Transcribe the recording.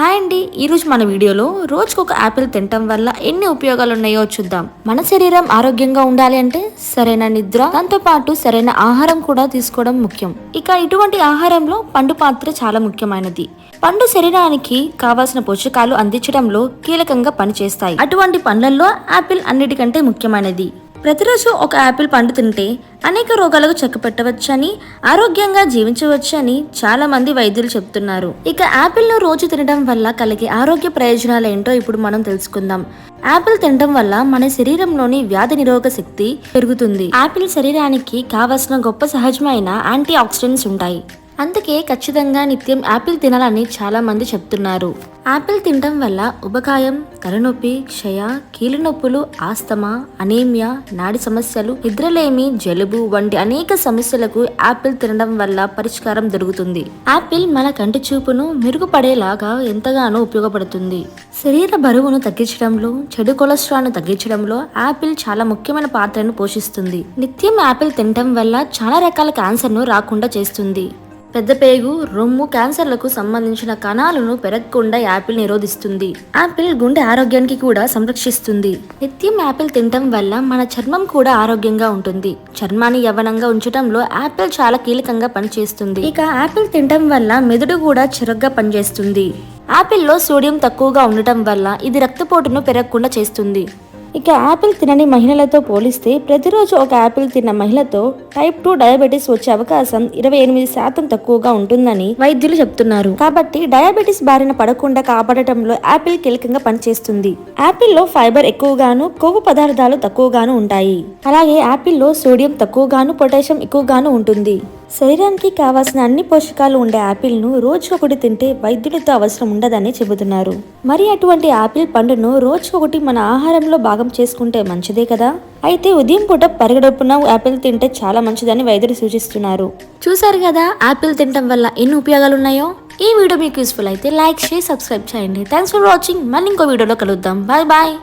Hi అండి. ఈరోజు మన వీడియోలో రోజుకు ఒక యాపిల్ తినటం వల్ల ఎన్ని ఉపయోగాలు ఉన్నాయో చూద్దాం. మన శరీరం ఆరోగ్యంగా ఉండాలి అంటే సరైన నిద్ర దాంతో పాటు సరైన ఆహారం కూడా తీసుకోవడం ముఖ్యం. ఇక ఇటువంటి ఆహారంలో పండు పాత్ర చాలా ముఖ్యమైనది. పండు శరీరానికి కావాల్సిన పోషకాలు అందించడంలో కీలకంగా పనిచేస్తాయి. అటువంటి పండ్లలో యాపిల్ అన్నిటికంటే ముఖ్యమైనది. ప్రతిరోజు ఒక యాపిల్ పండు తింటే అనేక రోగాలకు చెక్క పెట్టవచ్చని ఆరోగ్యంగా జీవించవచ్చని చాలా మంది వైద్యులు చెప్తున్నారు ఇక యాపిల్ను రోజు తినడం వల్ల కలిగే ఆరోగ్య ప్రయోజనాలు ఏంటో ఇప్పుడు మనం తెలుసుకుందాం. యాపిల్ తినడం వల్ల మన శరీరంలోని వ్యాధి నిరోధక శక్తి పెరుగుతుంది. యాపిల్ శరీరానికి కావలసిన గొప్ప సహజమైన యాంటీ ఆక్సిడెంట్స్ ఉంటాయి. అందుకే ఖచ్చితంగా నిత్యం యాపిల్ తినాలని చాలా మంది చెప్తున్నారు. యాపిల్ తినడం వల్ల ఉబకాయం తలనొప్పి క్షయ కీళ్ళ నొప్పులు ఆస్తమా అనేమియా నాడి సమస్యలు నిద్రలేమి జలుబు వంటి అనేక సమస్యలకు యాపిల్ తినడం వల్ల పరిష్కారం దొరుకుతుంది. యాపిల్ మన కంటి చూపును మెరుగుపడేలాగా ఎంతగానో ఉపయోగపడుతుంది. శరీర బరువును తగ్గించడంలో చెడు కొలెస్ట్రాల్ను తగ్గించడంలో యాపిల్ చాలా ముఖ్యమైన పాత్రను పోషిస్తుంది. నిత్యం యాపిల్ తినడం వల్ల చాలా రకాల క్యాన్సర్ను రాకుండా చేస్తుంది. పెద్ద పేగు రొమ్ము క్యాన్సర్లకు సంబంధించిన కణాలను పెరగకుండా యాపిల్ నిరోధిస్తుంది. యాపిల్ గుండె ఆరోగ్యానికి కూడా సంరక్షిస్తుంది. నిత్యం యాపిల్ తినటం వల్ల మన చర్మం కూడా ఆరోగ్యంగా ఉంటుంది. చర్మాన్ని యవ్వనంగా ఉంచడంలో యాపిల్ చాలా కీలకంగా పనిచేస్తుంది. ఇక యాపిల్ తినటం వల్ల మెదడు కూడా చురుగ్గా పనిచేస్తుంది. యాపిల్లో సోడియం తక్కువగా ఉండటం వల్ల ఇది రక్తపోటును పెరగకుండా చేస్తుంది. ఇక యాపిల్ తినని మహిళలతో పోలిస్తే ప్రతిరోజు ఒక యాపిల్ తిన్న మహిళతో టైప్ టూ డయాబెటీస్ వచ్చే అవకాశం ఇరవై ఎనిమిది శాతం తక్కువగా ఉంటుందని వైద్యులు చెప్తున్నారు. కాబట్టి డయాబెటీస్ బారిన పడకుండా కాపాడటంలో యాపిల్ కీలకంగా పనిచేస్తుంది. యాపిల్లో ఫైబర్ ఎక్కువగాను కొవ్వు పదార్థాలు తక్కువగాను ఉంటాయి. అలాగే యాపిల్లో సోడియం తక్కువగాను పొటాషియం ఎక్కువగాను ఉంటుంది. శరీరానికి కావాల్సిన అన్ని పోషకాలు ఉండే యాపిల్ను రోజుకొకటి తింటే వైద్యులతో అవసరం ఉండదని చెబుతున్నారు. మరి అటువంటి యాపిల్ పండును రోజుకొకటి మన ఆహారంలో భాగం చేసుకుంటే మంచిదే కదా? అయితే ఉదయం పూట పరిగడుపున యాపిల్ తింటే చాలా మంచిదని వైద్యులు సూచిస్తున్నారు. చూసారు కదా యాపిల్ తినడం వల్ల ఎన్ని ఉపయోగాలు ఉన్నాయో ఈ వీడియో మీకు యూస్ఫుల్ అయితే లైక్ షేర్ సబ్స్క్రైబ్ చేయండి. థ్యాంక్స్ ఫర్ వాచింగ్ మళ్ళీ ఇంకో వీడియోలో కలుద్దాం. Bye bye